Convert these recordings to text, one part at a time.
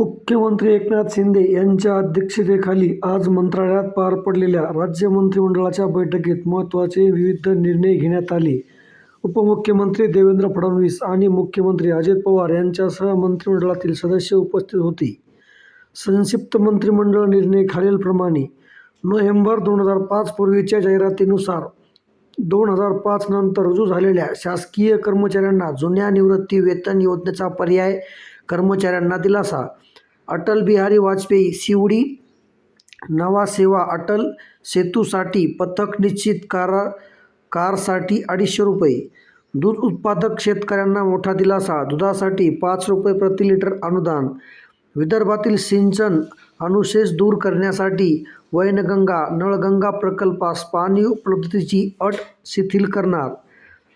मुख्यमंत्री एकनाथ शिंदे यांच्या अध्यक्षतेखाली आज मंत्रालयात पार पडलेल्या राज्य मंत्रिमंडळाच्या बैठकीत महत्त्वाचे विविध निर्णय घेण्यात आले. उपमुख्यमंत्री देवेंद्र फडणवीस आणि मुख्यमंत्री अजित पवार यांच्यासह मंत्रिमंडळातील सदस्य उपस्थित होते. संक्षिप्त मंत्रिमंडळ निर्णय खालीलप्रमाणे नोव्हेंबर दोन हजार पाच पूर्वीच्या जाहिरातीनुसार दोन हजार पाच नंतर रुजू झालेल्या शासकीय कर्मचाऱ्यांना जुन्या निवृत्ती वेतन योजनेचा पर्याय कर्मचाऱ्यांना दिलासा. अटल बिहारी वाजपेयी शिवडी नवा सेवा अटल सेतूसाठी पथक निश्चित कारसाठी अडीचशे रुपये. दूध उत्पादक शेतकऱ्यांना मोठा दिलासा, दुधासाठी पाच रुपये प्रति लिटर अनुदान. विदर्भातील सिंचन अनुशेष दूर करण्यासाठी वैनगंगा, नळगंगा प्रकल्पास पाणी उपलब्धतेची अट शिथिल करणार.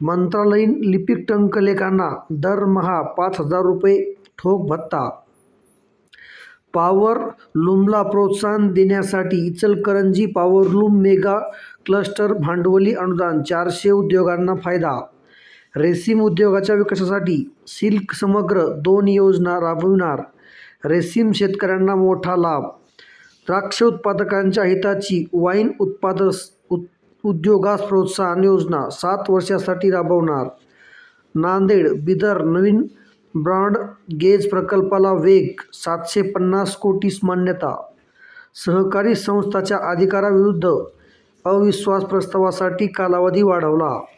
मंत्रालयीन लिपिक टंकलेखांना दरमहा पाच हजार रुपये ठोक भत्ता. पावर लूमला प्रोत्साहन देण्यासाठी इचलकरंजी पावरलूम मेगा क्लस्टर भांडवली अनुदान चारशे उद्योगांना फायदा. रेशीम उद्योगाच्या विकासासाठी सिल्क समग्र दोन योजना राबविणार. रेशीम शेतकऱ्यांना मोठा लाभ. द्राक्ष उत्पादकांच्या हिताची वाईन उद्योगास प्रोत्साहन योजना सात वर्षासाठी राबवणार. नांदेड बिदर नवीन ब्रॉड गेज प्रकल्पाला वेग, सातशे पन्नास कोटीस मान्यता. सहकारी संस्थांच्या अधिकाराविरुद्ध अविश्वास प्रस्तावासाठी कालावधी वाढवला.